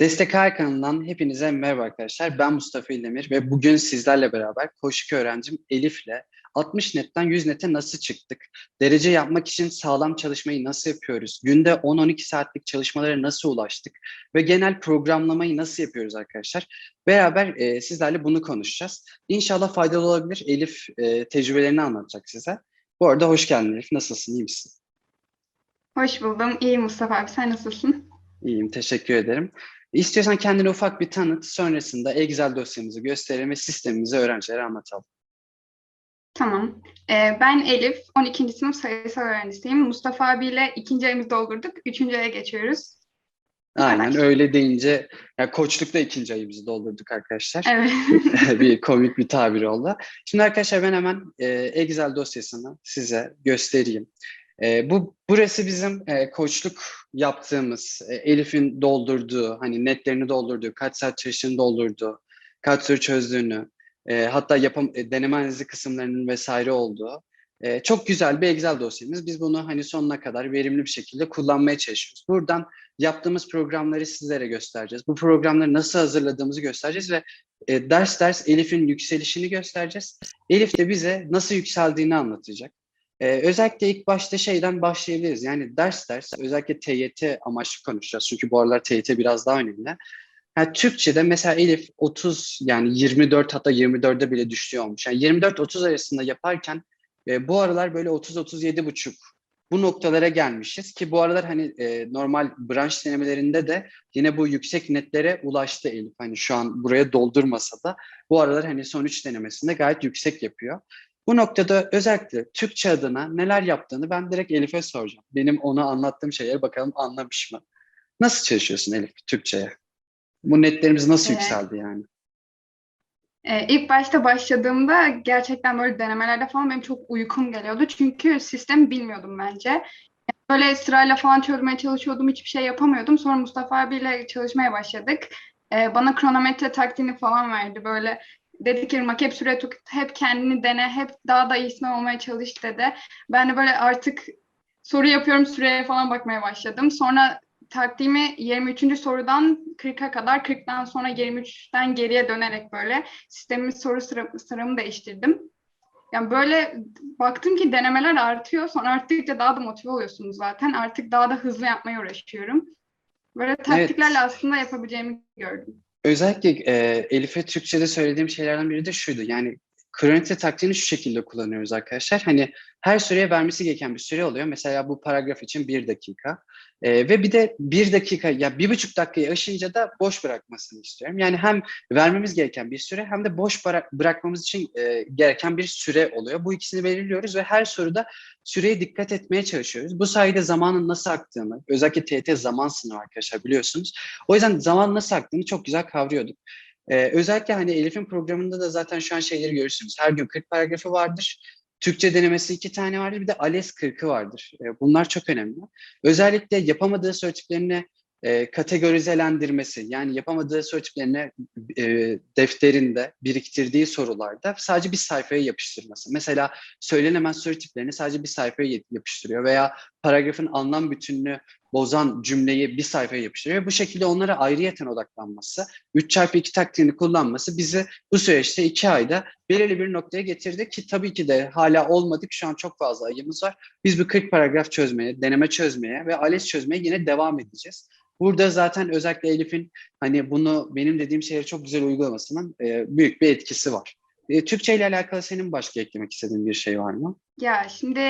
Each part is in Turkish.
Destek Hayal kanalından hepinize merhaba arkadaşlar. Ben Mustafa İldemir ve bugün sizlerle beraber Koşku öğrencim Elif'le 60 netten 100 nete nasıl çıktık? Derece yapmak için sağlam çalışmayı nasıl yapıyoruz? Günde 10-12 saatlik çalışmalara nasıl ulaştık? Ve genel programlamayı nasıl yapıyoruz arkadaşlar? Beraber e, sizlerle bunu konuşacağız. İnşallah faydalı olabilir. Elif e, tecrübelerini anlatacak size. Bu arada hoş geldin Elif. Nasılsın? İyi misin? Hoş buldum. İyiyim Mustafa abi. Sen nasılsın? İyiyim, teşekkür ederim. İstiyorsan kendini ufak bir tanıt, sonrasında Excel dosyamızı gösterelim ve sistemimizi öğrencilere anlatalım. Tamam. Ee, ben Elif. 12. sınıf sayısal öğrencisiyim. Mustafa abiyle ikinci ayımızı doldurduk. Üçüncü aya geçiyoruz. Aynen öyle deyince, ya koçlukta ikinci ayımızı doldurduk arkadaşlar. Evet. bir komik bir tabir oldu. Şimdi arkadaşlar ben hemen e, Excel dosyasını size göstereyim. E, bu burası bizim e, koçluk yaptığımız, e, Elif'in doldurduğu, hani netlerini doldurduğu, kaç saat çalıştığını doldurduğu, kaç soru çözdüğünü, e, hatta yapım, e, deneme analizi kısımlarının vesaire olduğu e, çok güzel bir Excel dosyamız. Biz bunu hani sonuna kadar verimli bir şekilde kullanmaya çalışıyoruz. Buradan yaptığımız programları sizlere göstereceğiz. Bu programları nasıl hazırladığımızı göstereceğiz ve e, ders ders Elif'in yükselişini göstereceğiz. Elif de bize nasıl yükseldiğini anlatacak. E, özellikle ilk başta şeyden başlayabiliriz. Yani ders ders özellikle TYT amaçlı konuşacağız. Çünkü bu aralar TYT biraz daha önemli. Yani Türkçe'de mesela Elif 30 yani 24 hatta 24'e bile düştüğü olmuş. Yani 24-30 arasında yaparken e, bu aralar böyle 30-37 buçuk bu noktalara gelmişiz ki bu aralar hani e, normal branş denemelerinde de yine bu yüksek netlere ulaştı Elif. Hani şu an buraya doldurmasa da bu aralar hani son üç denemesinde gayet yüksek yapıyor. Bu noktada özellikle Türkçe adına neler yaptığını ben direkt Elif'e soracağım. Benim ona anlattığım şeyleri bakalım anlamış mı? Nasıl çalışıyorsun Elif Türkçe'ye? Bu netlerimiz nasıl Evet. yükseldi yani? Ee, ilk başta başladığımda gerçekten böyle denemelerde falan benim çok uykum geliyordu. Çünkü sistemi bilmiyordum bence. Böyle sırayla falan çözmeye çalışıyordum. Hiçbir şey yapamıyordum. Sonra Mustafa abiyle çalışmaya başladık. Ee, bana kronometre taktiğini falan verdi. Böyle dedi ki Irmak hep süre tut, hep kendini dene, hep daha da iyisine olmaya çalış dedi. Ben de böyle artık soru yapıyorum süreye falan bakmaya başladım. Sonra taktiğimi 23. sorudan 40'a kadar 40'tan sonra 23'ten geriye dönerek böyle sistemin soru sıra, sıramı değiştirdim. Yani böyle baktım ki denemeler artıyor. Sonra arttıkça daha da motive oluyorsunuz zaten. Artık daha da hızlı yapmaya uğraşıyorum. Böyle taktiklerle aslında yapabileceğimi gördüm. Özellikle e, Elif'e Türkçe'de söylediğim şeylerden biri de şuydu. Yani kronometre taktiğini şu şekilde kullanıyoruz arkadaşlar. Hani her süreye vermesi gereken bir süre oluyor. Mesela bu paragraf için bir dakika. E, ve bir de bir dakika ya bir buçuk dakikayı aşınca da boş bırakmasını istiyorum. Yani hem vermemiz gereken bir süre hem de boş bırak, bırakmamız için e, gereken bir süre oluyor. Bu ikisini belirliyoruz ve her soruda süreye dikkat etmeye çalışıyoruz. Bu sayede zamanın nasıl aktığını, özellikle TET zaman sınavı arkadaşlar biliyorsunuz. O yüzden zaman nasıl aktığını çok güzel kavruyorduk. Ee, özellikle hani Elif'in programında da zaten şu an şeyleri görürsünüz. Her gün 40 paragrafı vardır. Türkçe denemesi iki tane vardır. Bir de ALES 40'ı vardır. Ee, bunlar çok önemli. Özellikle yapamadığı soru tiplerini e, kategorizelendirmesi yani yapamadığı soru e, defterinde biriktirdiği sorularda sadece bir sayfaya yapıştırması. Mesela söylenemez soru tiplerini sadece bir sayfaya yapıştırıyor veya paragrafın anlam bütününü bozan cümleyi bir sayfaya yapıştırıyor. Bu şekilde onlara ayrıyeten odaklanması, 3 çarpı 2 taktiğini kullanması bizi bu süreçte 2 ayda belirli bir noktaya getirdi ki tabii ki de hala olmadık. Şu an çok fazla ayımız var. Biz bu 40 paragraf çözmeye, deneme çözmeye ve ALES çözmeye yine devam edeceğiz. Burada zaten özellikle Elif'in hani bunu benim dediğim şeyleri çok güzel uygulamasının büyük bir etkisi var. E, Türkçe ile alakalı senin başka eklemek istediğin bir şey var mı? Ya şimdi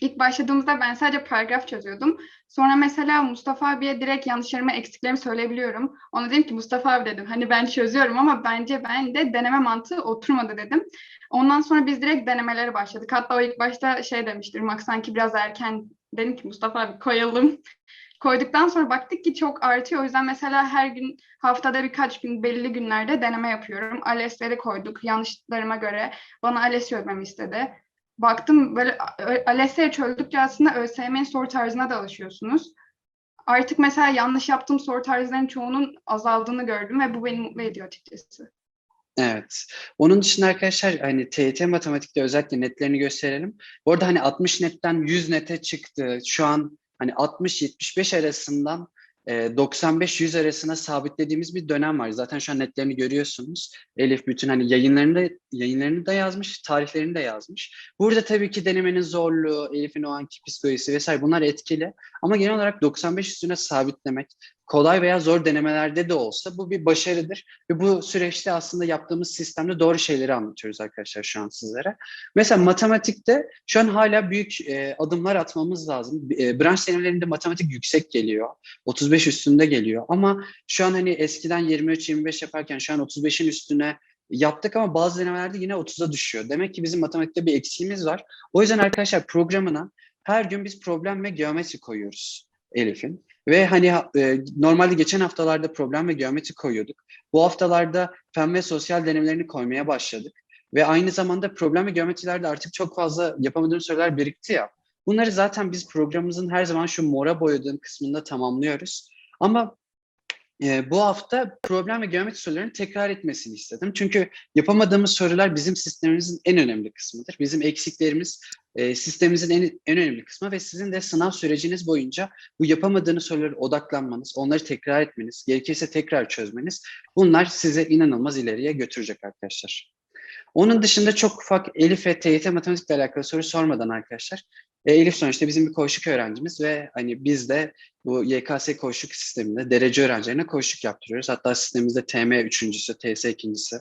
ilk başladığımızda ben sadece paragraf çözüyordum. Sonra mesela Mustafa abiye direkt yanlışlarımı, eksiklerimi söyleyebiliyorum. Ona dedim ki Mustafa abi dedim hani ben çözüyorum ama bence ben de deneme mantığı oturmadı dedim. Ondan sonra biz direkt denemelere başladık. Hatta o ilk başta şey demiştir, Irmak sanki biraz erken dedim ki Mustafa abi koyalım. Koyduktan sonra baktık ki çok artıyor. O yüzden mesela her gün haftada birkaç gün belirli günlerde deneme yapıyorum. ALES'leri koyduk yanlışlarıma göre. Bana ALES çözmemi istedi. Baktım böyle ALES'leri çözdükçe aslında ÖSYM'nin soru tarzına da alışıyorsunuz. Artık mesela yanlış yaptığım soru tarzlarının çoğunun azaldığını gördüm ve bu beni mutlu ediyor açıkçası. Evet. Onun dışında arkadaşlar hani TYT matematikte özellikle netlerini gösterelim. Bu arada hani 60 netten 100 nete çıktı. Şu an hani 60-75 arasından e, 95-100 arasına sabitlediğimiz bir dönem var. Zaten şu an netlerini görüyorsunuz. Elif bütün hani yayınlarını da, yayınlarını da yazmış, tarihlerini de yazmış. Burada tabii ki denemenin zorluğu, Elif'in o anki psikolojisi vesaire bunlar etkili. Ama genel olarak 95 üstüne sabitlemek, kolay veya zor denemelerde de olsa bu bir başarıdır. Ve bu süreçte aslında yaptığımız sistemde doğru şeyleri anlatıyoruz arkadaşlar şu an sizlere. Mesela matematikte şu an hala büyük e, adımlar atmamız lazım. E, branş denemelerinde matematik yüksek geliyor. 35 üstünde geliyor. Ama şu an hani eskiden 23-25 yaparken şu an 35'in üstüne yaptık ama bazı denemelerde yine 30'a düşüyor. Demek ki bizim matematikte bir eksiğimiz var. O yüzden arkadaşlar programına her gün biz problem ve geometri koyuyoruz Elif'in. Ve hani e, normalde geçen haftalarda problem ve geometri koyuyorduk. Bu haftalarda fen ve sosyal denemelerini koymaya başladık. Ve aynı zamanda problem ve geometrilerde artık çok fazla yapamadığım sorular birikti ya. Bunları zaten biz programımızın her zaman şu mora boyadığım kısmında tamamlıyoruz. Ama e, bu hafta problem ve geometri sorularını tekrar etmesini istedim. Çünkü yapamadığımız sorular bizim sistemimizin en önemli kısmıdır. Bizim eksiklerimiz e, sistemimizin en, en önemli kısmı ve sizin de sınav süreciniz boyunca bu yapamadığınız sorulara odaklanmanız, onları tekrar etmeniz, gerekirse tekrar çözmeniz bunlar size inanılmaz ileriye götürecek arkadaşlar. Onun dışında çok ufak Elif ve TYT matematikle alakalı soru sormadan arkadaşlar. E, Elif sonuçta bizim bir koşuk öğrencimiz ve hani biz de bu YKS koşuk sisteminde derece öğrencilerine koşuk yaptırıyoruz. Hatta sistemimizde TM üçüncüsü, TS ikincisi,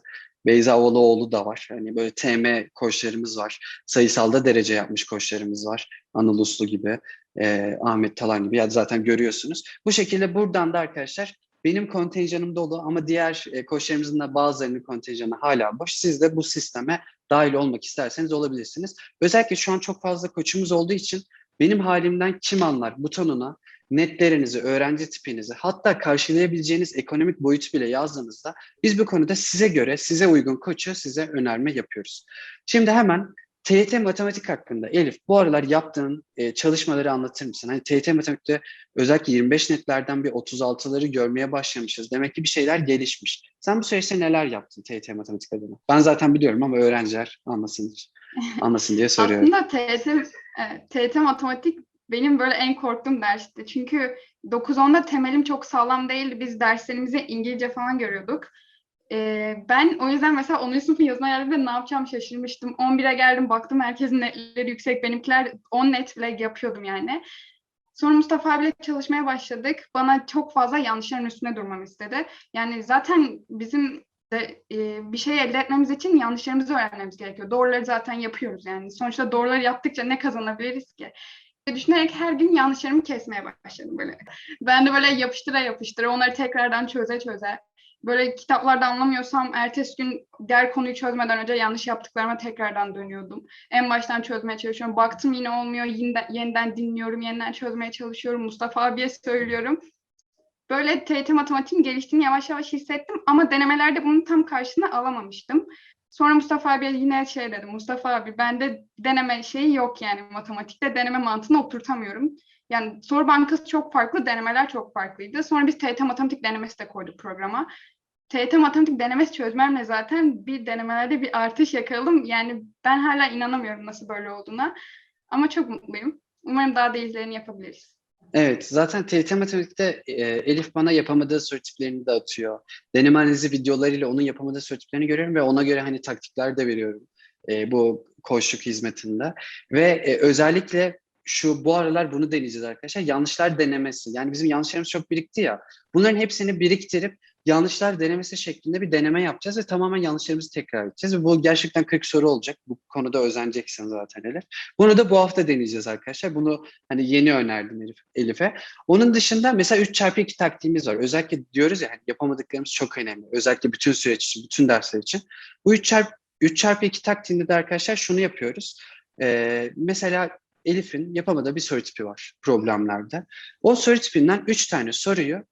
Beyza Oğluoğlu da var. Hani böyle TM koçlarımız var. Sayısalda derece yapmış koçlarımız var. Anıl Uslu gibi, e, Ahmet Talan gibi. Ya zaten görüyorsunuz. Bu şekilde buradan da arkadaşlar benim kontenjanım dolu ama diğer e, koçlarımızın da bazılarının kontenjanı hala boş. Siz de bu sisteme dahil olmak isterseniz olabilirsiniz. Özellikle şu an çok fazla koçumuz olduğu için benim halimden kim anlar butonuna netlerinizi, öğrenci tipinizi, hatta karşılayabileceğiniz ekonomik boyut bile yazdığınızda biz bu konuda size göre, size uygun koçu size önerme yapıyoruz. Şimdi hemen TYT matematik hakkında Elif bu aralar yaptığın e, çalışmaları anlatır mısın? Hani TYT matematikte özellikle 25 netlerden bir 36'ları görmeye başlamışız. Demek ki bir şeyler gelişmiş. Sen bu süreçte neler yaptın TYT matematik adına? Ben zaten biliyorum ama öğrenciler anlasın, anlasın diye soruyorum. Aslında TYT, TYT matematik benim böyle en korktuğum dersti. Çünkü 9-10'da temelim çok sağlam değildi. Biz derslerimizi İngilizce falan görüyorduk. Ee, ben o yüzden mesela 10. sınıfın yazına geldiğimde ne yapacağım şaşırmıştım. 11'e geldim baktım herkesin netleri yüksek. Benimkiler 10 net bile yapıyordum yani. Sonra Mustafa abiyle çalışmaya başladık. Bana çok fazla yanlışların üstüne durmamı istedi. Yani zaten bizim de e, bir şey elde etmemiz için yanlışlarımızı öğrenmemiz gerekiyor. Doğruları zaten yapıyoruz yani. Sonuçta doğruları yaptıkça ne kazanabiliriz ki? Düşünerek her gün yanlışlarımı kesmeye başladım böyle. Ben de böyle yapıştıra yapıştıra onları tekrardan çöze çöze. Böyle kitaplarda anlamıyorsam ertesi gün diğer konuyu çözmeden önce yanlış yaptıklarıma tekrardan dönüyordum. En baştan çözmeye çalışıyorum. Baktım yine olmuyor. Yeniden, yeniden dinliyorum. Yeniden çözmeye çalışıyorum. Mustafa abiye söylüyorum. Böyle TYT matematiğin geliştiğini yavaş yavaş hissettim ama denemelerde bunun tam karşısına alamamıştım. Sonra Mustafa abi yine şey dedim. Mustafa abi bende deneme şeyi yok yani matematikte deneme mantığını oturtamıyorum. Yani soru bankası çok farklı, denemeler çok farklıydı. Sonra biz TYT matematik denemesi de koyduk programa. TYT matematik denemesi çözmemle zaten bir denemelerde bir artış yakaladım. Yani ben hala inanamıyorum nasıl böyle olduğuna. Ama çok mutluyum. Umarım daha da iyilerini yapabiliriz. Evet, zaten TYT Matematik'te e, Elif bana yapamadığı soru tiplerini de atıyor. Deneme analizi videolarıyla onun yapamadığı soru tiplerini görüyorum ve ona göre hani taktikler de veriyorum e, bu koşluk hizmetinde. Ve e, özellikle şu bu aralar bunu deneyeceğiz arkadaşlar. Yanlışlar denemesi. Yani bizim yanlışlarımız çok birikti ya. Bunların hepsini biriktirip yanlışlar denemesi şeklinde bir deneme yapacağız ve tamamen yanlışlarımızı tekrar edeceğiz. Ve bu gerçekten 40 soru olacak. Bu konuda özeneceksin zaten Elif. Bunu da bu hafta deneyeceğiz arkadaşlar. Bunu hani yeni önerdim Elif, Elif'e. Onun dışında mesela 3 çarpı 2 taktiğimiz var. Özellikle diyoruz ya hani yapamadıklarımız çok önemli. Özellikle bütün süreç için, bütün dersler için. Bu 3 çarpı 3 çarpı 2 taktiğinde de arkadaşlar şunu yapıyoruz. Ee, mesela Elif'in yapamadığı bir soru tipi var problemlerde. O soru tipinden 3 tane soruyu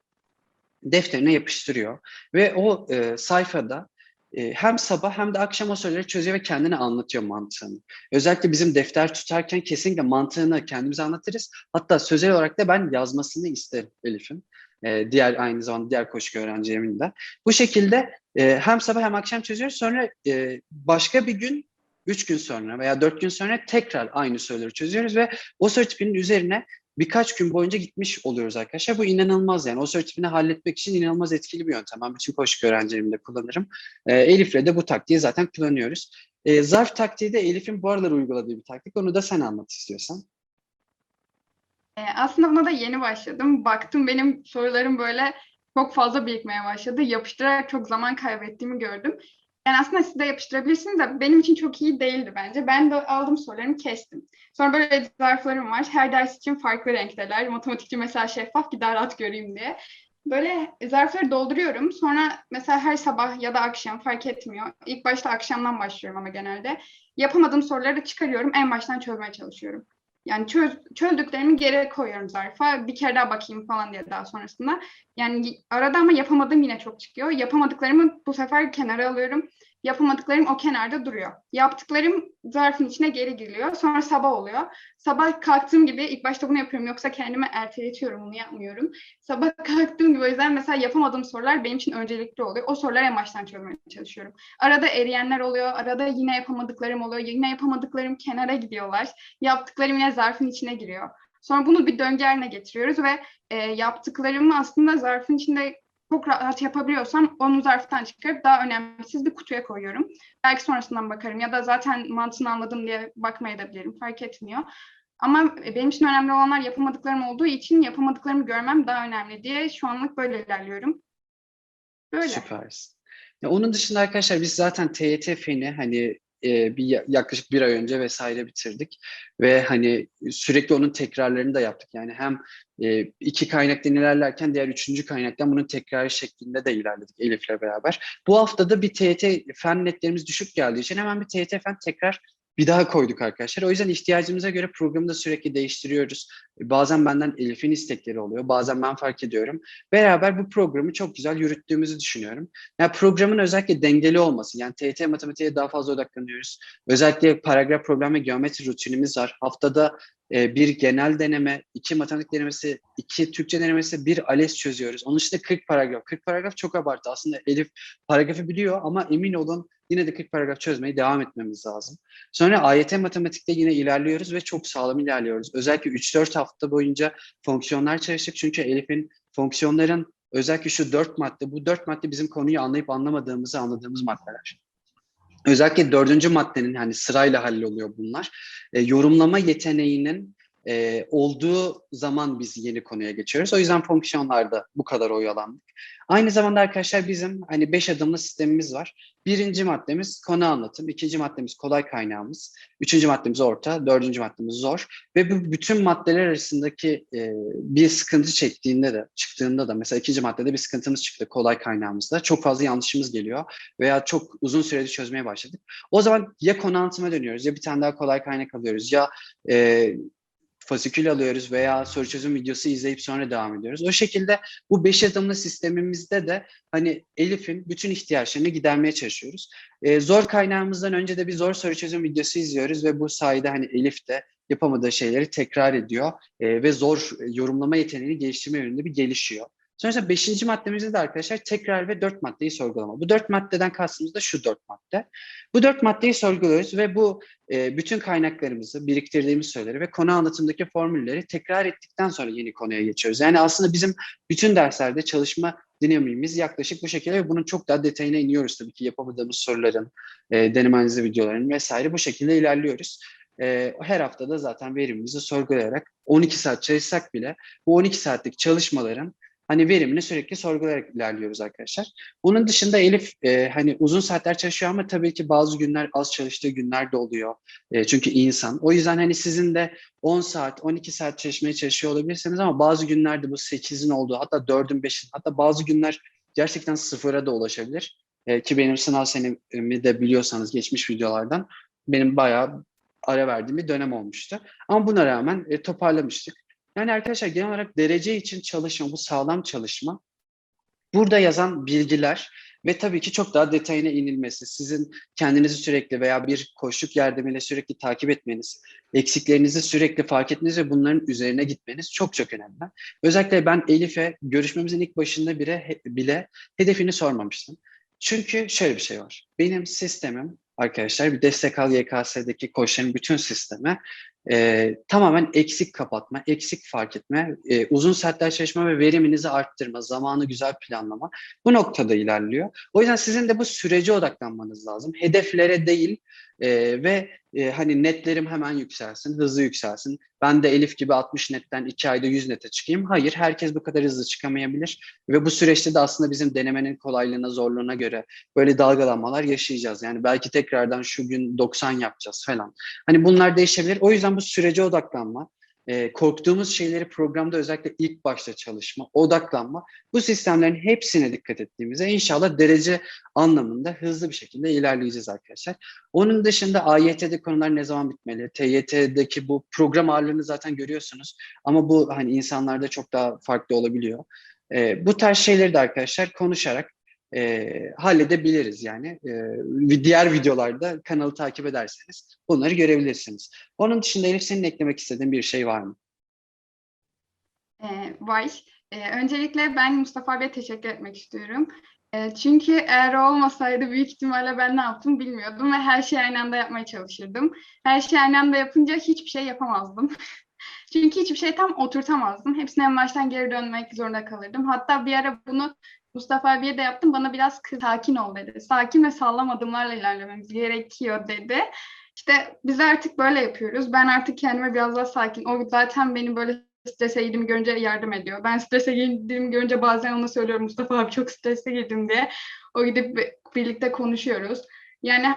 defterine yapıştırıyor. Ve o e, sayfada e, hem sabah hem de akşam o soruları çözüyor ve kendine anlatıyor mantığını. Özellikle bizim defter tutarken kesinlikle mantığını kendimize anlatırız. Hatta sözel olarak da ben yazmasını isterim Elif'in. E, diğer aynı zamanda diğer koşu öğrencilerimin de. Bu şekilde e, hem sabah hem akşam çözüyoruz. Sonra e, başka bir gün üç gün sonra veya dört gün sonra tekrar aynı soruları çözüyoruz ve o soru tipinin üzerine birkaç gün boyunca gitmiş oluyoruz arkadaşlar. Bu inanılmaz yani. O soru halletmek için inanılmaz etkili bir yöntem. Ben bütün koşuk öğrencilerimde kullanırım. E, Elif'le de bu taktiği zaten kullanıyoruz. E, zarf taktiği de Elif'in bu aralar uyguladığı bir taktik. Onu da sen anlat istiyorsan. Ee, aslında buna da yeni başladım. Baktım benim sorularım böyle çok fazla birikmeye başladı. Yapıştırarak çok zaman kaybettiğimi gördüm. Yani aslında siz de yapıştırabilirsiniz de benim için çok iyi değildi bence. Ben de aldım sorularımı kestim. Sonra böyle zarflarım var. Her ders için farklı renkteler. Matematikçi mesela şeffaf ki daha rahat göreyim diye. Böyle zarfları dolduruyorum. Sonra mesela her sabah ya da akşam fark etmiyor. İlk başta akşamdan başlıyorum ama genelde. Yapamadığım soruları çıkarıyorum. En baştan çözmeye çalışıyorum. Yani çöz, çözdüklerimi geri koyuyorum zarfa. Bir kere daha bakayım falan diye daha sonrasında. Yani arada ama yapamadığım yine çok çıkıyor. Yapamadıklarımı bu sefer kenara alıyorum. Yapamadıklarım o kenarda duruyor. Yaptıklarım zarfın içine geri giriyor. Sonra sabah oluyor. Sabah kalktığım gibi ilk başta bunu yapıyorum. Yoksa kendime erteletiyorum bunu yapmıyorum. Sabah kalktığım gibi o yüzden mesela yapamadığım sorular benim için öncelikli oluyor. O soruları en baştan çözmeye çalışıyorum. Arada eriyenler oluyor. Arada yine yapamadıklarım oluyor. Yine yapamadıklarım kenara gidiyorlar. Yaptıklarım yine zarfın içine giriyor. Sonra bunu bir döngü haline getiriyoruz ve e, yaptıklarımı aslında zarfın içinde çok rahat yapabiliyorsam onu zarftan çıkarıp daha önemsiz bir kutuya koyuyorum. Belki sonrasından bakarım ya da zaten mantığını anladım diye bakmayabilirim fark etmiyor. Ama benim için önemli olanlar yapamadıklarım olduğu için yapamadıklarımı görmem daha önemli diye şu anlık böyle ilerliyorum. Böyle. Süpersin. Ya onun dışında arkadaşlar biz zaten TYT feni hani e, bir ya- yaklaşık bir ay önce vesaire bitirdik ve hani sürekli onun tekrarlarını da yaptık. Yani hem e, iki kaynaktan ilerlerken diğer üçüncü kaynaktan bunun tekrarı şeklinde de ilerledik Elif'le beraber. Bu haftada bir TYT fen netlerimiz düşük geldiği için hemen bir TYT fen tekrar bir daha koyduk arkadaşlar. O yüzden ihtiyacımıza göre programı da sürekli değiştiriyoruz. Bazen benden Elif'in istekleri oluyor. Bazen ben fark ediyorum. Beraber bu programı çok güzel yürüttüğümüzü düşünüyorum. Yani programın özellikle dengeli olması. Yani TYT matematiğe daha fazla odaklanıyoruz. Özellikle paragraf problem ve geometri rutinimiz var. Haftada e, bir genel deneme, iki matematik denemesi, iki Türkçe denemesi, bir ALES çözüyoruz. Onun dışında 40 paragraf. 40 paragraf çok abartı. Aslında Elif paragrafı biliyor ama emin olun yine de 40 paragraf çözmeye devam etmemiz lazım. Sonra AYT matematikte yine ilerliyoruz ve çok sağlam ilerliyoruz. Özellikle 3-4 hafta boyunca fonksiyonlar çalıştık. Çünkü Elif'in fonksiyonların özellikle şu 4 madde, bu 4 madde bizim konuyu anlayıp anlamadığımızı anladığımız maddeler. Özellikle dördüncü maddenin hani sırayla halloluyor bunlar. E, yorumlama yeteneğinin e, olduğu zaman biz yeni konuya geçiyoruz. O yüzden fonksiyonlarda bu kadar oyalandık. Aynı zamanda arkadaşlar bizim hani beş adımlı sistemimiz var. Birinci maddemiz konu anlatım, ikinci maddemiz kolay kaynağımız, üçüncü maddemiz orta, dördüncü maddemiz zor. Ve bu bütün maddeler arasındaki e, bir sıkıntı çektiğinde de, çıktığında da mesela ikinci maddede bir sıkıntımız çıktı kolay kaynağımızda. Çok fazla yanlışımız geliyor veya çok uzun sürede çözmeye başladık. O zaman ya konu anlatıma dönüyoruz ya bir tane daha kolay kaynak alıyoruz ya e, fasikül alıyoruz veya soru çözüm videosu izleyip sonra devam ediyoruz. O şekilde bu beş adımlı sistemimizde de hani Elif'in bütün ihtiyaçlarını gidermeye çalışıyoruz. Ee, zor kaynağımızdan önce de bir zor soru çözüm videosu izliyoruz ve bu sayede hani Elif de yapamadığı şeyleri tekrar ediyor ee, ve zor yorumlama yeteneğini geliştirme yönünde bir gelişiyor. Sonrasında beşinci maddemizde de arkadaşlar tekrar ve dört maddeyi sorgulama. Bu dört maddeden kastımız da şu dört madde. Bu dört maddeyi sorguluyoruz ve bu e, bütün kaynaklarımızı, biriktirdiğimiz söyleri ve konu anlatımdaki formülleri tekrar ettikten sonra yeni konuya geçiyoruz. Yani aslında bizim bütün derslerde çalışma dinamiğimiz yaklaşık bu şekilde ve bunun çok daha detayına iniyoruz tabii ki yapamadığımız soruların, e, deneme analizi videoların vesaire bu şekilde ilerliyoruz. E, her haftada zaten verimimizi sorgulayarak 12 saat çalışsak bile bu 12 saatlik çalışmaların hani verimini sürekli sorgulayarak ilerliyoruz arkadaşlar. Bunun dışında Elif e, hani uzun saatler çalışıyor ama tabii ki bazı günler az çalıştığı günler de oluyor. E, çünkü insan. O yüzden hani sizin de 10 saat, 12 saat çalışmaya çalışıyor olabilirsiniz ama bazı günlerde bu 8'in olduğu hatta 4'ün 5'in hatta bazı günler gerçekten sıfıra da ulaşabilir. E, ki benim sınav senemi de biliyorsanız geçmiş videolardan benim bayağı ara verdiğim bir dönem olmuştu. Ama buna rağmen e, toparlamıştık. Yani arkadaşlar genel olarak derece için çalışma, bu sağlam çalışma. Burada yazan bilgiler ve tabii ki çok daha detayına inilmesi, sizin kendinizi sürekli veya bir koşuk yardımıyla sürekli takip etmeniz, eksiklerinizi sürekli fark etmeniz ve bunların üzerine gitmeniz çok çok önemli. Özellikle ben Elif'e görüşmemizin ilk başında bile, bile hedefini sormamıştım. Çünkü şöyle bir şey var. Benim sistemim arkadaşlar bir destek al YKS'deki koçların bütün sistemi e, tamamen eksik kapatma, eksik fark etme, e, uzun saatler çalışma ve veriminizi arttırma, zamanı güzel planlama bu noktada ilerliyor. O yüzden sizin de bu sürece odaklanmanız lazım. Hedeflere değil e, ve e, hani netlerim hemen yükselsin, hızlı yükselsin. Ben de Elif gibi 60 netten 2 ayda 100 nete çıkayım. Hayır, herkes bu kadar hızlı çıkamayabilir. Ve bu süreçte de aslında bizim denemenin kolaylığına, zorluğuna göre böyle dalgalanmalar yaşayacağız. Yani belki tekrardan şu gün 90 yapacağız falan. Hani bunlar değişebilir. O yüzden bu sürece odaklanma, e, korktuğumuz şeyleri programda özellikle ilk başta çalışma, odaklanma bu sistemlerin hepsine dikkat ettiğimizde inşallah derece anlamında hızlı bir şekilde ilerleyeceğiz arkadaşlar. Onun dışında AYT'de konular ne zaman bitmeli? TYT'deki bu program ağırlığını zaten görüyorsunuz. Ama bu hani insanlarda çok daha farklı olabiliyor. E, bu tarz şeyleri de arkadaşlar konuşarak e, halledebiliriz yani. E, diğer videolarda kanalı takip ederseniz bunları görebilirsiniz. Onun dışında Elif senin eklemek istediğin bir şey var mı? Ee, var. Ee, öncelikle ben Mustafa abiye teşekkür etmek istiyorum. Ee, çünkü eğer olmasaydı büyük ihtimalle ben ne yaptım bilmiyordum ve her şeyi aynı anda yapmaya çalışırdım. Her şeyi aynı anda yapınca hiçbir şey yapamazdım. çünkü hiçbir şey tam oturtamazdım. Hepsine en baştan geri dönmek zorunda kalırdım. Hatta bir ara bunu Mustafa abiye de yaptım. Bana biraz sakin ol dedi. Sakin ve sağlam adımlarla ilerlememiz gerekiyor dedi. İşte biz artık böyle yapıyoruz. Ben artık kendime biraz daha sakin. O zaten beni böyle strese girdiğimi görünce yardım ediyor. Ben strese girdiğimi görünce bazen ona söylüyorum Mustafa abi çok strese girdim diye. O gidip birlikte konuşuyoruz. Yani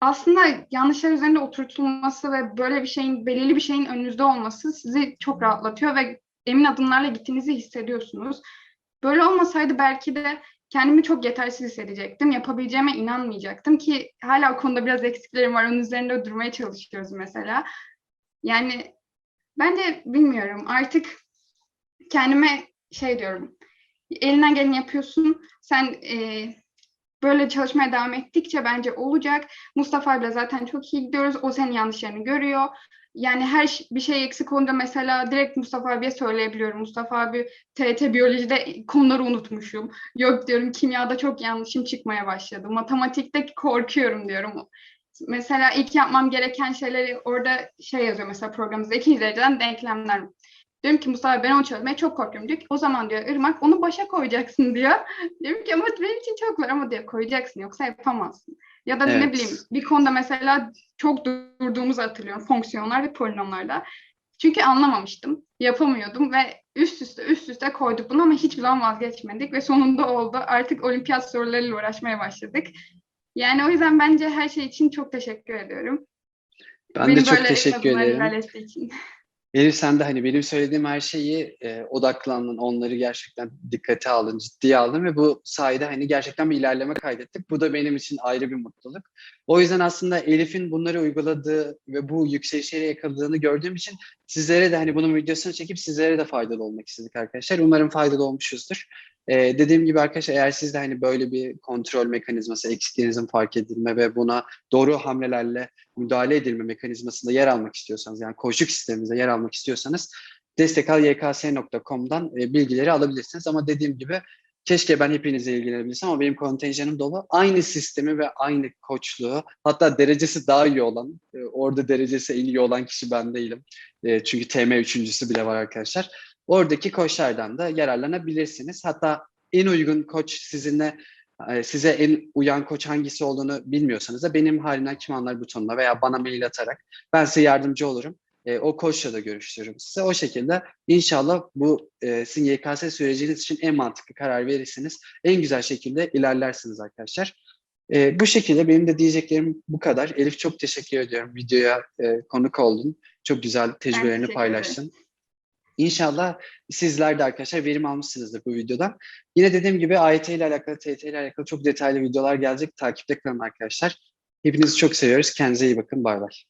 aslında yanlışlar üzerinde oturtulması ve böyle bir şeyin belirli bir şeyin önünüzde olması sizi çok rahatlatıyor ve emin adımlarla gittiğinizi hissediyorsunuz. Böyle olmasaydı belki de kendimi çok yetersiz hissedecektim. Yapabileceğime inanmayacaktım ki hala o konuda biraz eksiklerim var. Onun üzerinde durmaya çalışıyoruz mesela. Yani ben de bilmiyorum artık kendime şey diyorum. Elinden geleni yapıyorsun. Sen e, böyle çalışmaya devam ettikçe bence olacak. Mustafa ile zaten çok iyi gidiyoruz. O senin yanlışlarını görüyor. Yani her bir şey eksik olunca mesela direkt Mustafa abiye söyleyebiliyorum. Mustafa abi TRT biyolojide konuları unutmuşum. Yok diyorum kimyada çok yanlışım çıkmaya başladı. Matematikte korkuyorum diyorum. Mesela ilk yapmam gereken şeyleri orada şey yazıyor mesela programımızda ikinci dereceden denklemler. Diyorum ki Mustafa ben onu çözmeye çok korkuyorum diyor ki o zaman diyor Irmak onu başa koyacaksın diyor. Diyorum ki ama benim için çok var ama diyor koyacaksın yoksa yapamazsın. Ya da Evet. ne bileyim bir konuda mesela çok durduğumuzu hatırlıyorum fonksiyonlar ve polinomlarda. Çünkü anlamamıştım, yapamıyordum ve üst üste üst üste koyduk bunu ama hiçbir zaman vazgeçmedik ve sonunda oldu. Artık olimpiyat sorularıyla uğraşmaya başladık. Yani o yüzden bence her şey için çok teşekkür ediyorum. Ben Beni de çok teşekkür ederim. için. Elif sen de hani benim söylediğim her şeyi e, odaklandın, onları gerçekten dikkate aldın, ciddiye aldın ve bu sayede hani gerçekten bir ilerleme kaydettik. Bu da benim için ayrı bir mutluluk. O yüzden aslında Elif'in bunları uyguladığı ve bu yükselişleri yakaladığını gördüğüm için sizlere de hani bunun videosunu çekip sizlere de faydalı olmak istedik arkadaşlar. Umarım faydalı olmuşuzdur. Ee, dediğim gibi arkadaşlar eğer siz de hani böyle bir kontrol mekanizması, eksikliğinizin fark edilme ve buna doğru hamlelerle müdahale edilme mekanizmasında yer almak istiyorsanız yani koşuk sistemimizde yer almak istiyorsanız destekal.yks.com'dan e, bilgileri alabilirsiniz. Ama dediğim gibi keşke ben hepinizle ilgilenebilsem ama benim kontenjanım dolu. Aynı sistemi ve aynı koçluğu hatta derecesi daha iyi olan, e, orada derecesi en iyi olan kişi ben değilim. E, çünkü TM üçüncüsü bile var arkadaşlar. Oradaki koçlardan da yararlanabilirsiniz. Hatta en uygun koç sizinle e, size en uyan koç hangisi olduğunu bilmiyorsanız da benim halimden kim anlar butonuna veya bana mail atarak ben size yardımcı olurum. E, o koçla da görüştürürüm size. O şekilde inşallah bu e, sizin YKS süreciniz için en mantıklı karar verirsiniz. En güzel şekilde ilerlersiniz arkadaşlar. E, bu şekilde benim de diyeceklerim bu kadar. Elif çok teşekkür ediyorum videoya e, konuk oldun. Çok güzel tecrübelerini paylaştın. İnşallah sizler de arkadaşlar verim almışsınızdır bu videodan. Yine dediğim gibi AYT ile alakalı, TYT ile alakalı çok detaylı videolar gelecek. Takipte kalın arkadaşlar. Hepinizi çok seviyoruz. Kendinize iyi bakın. Bay bay.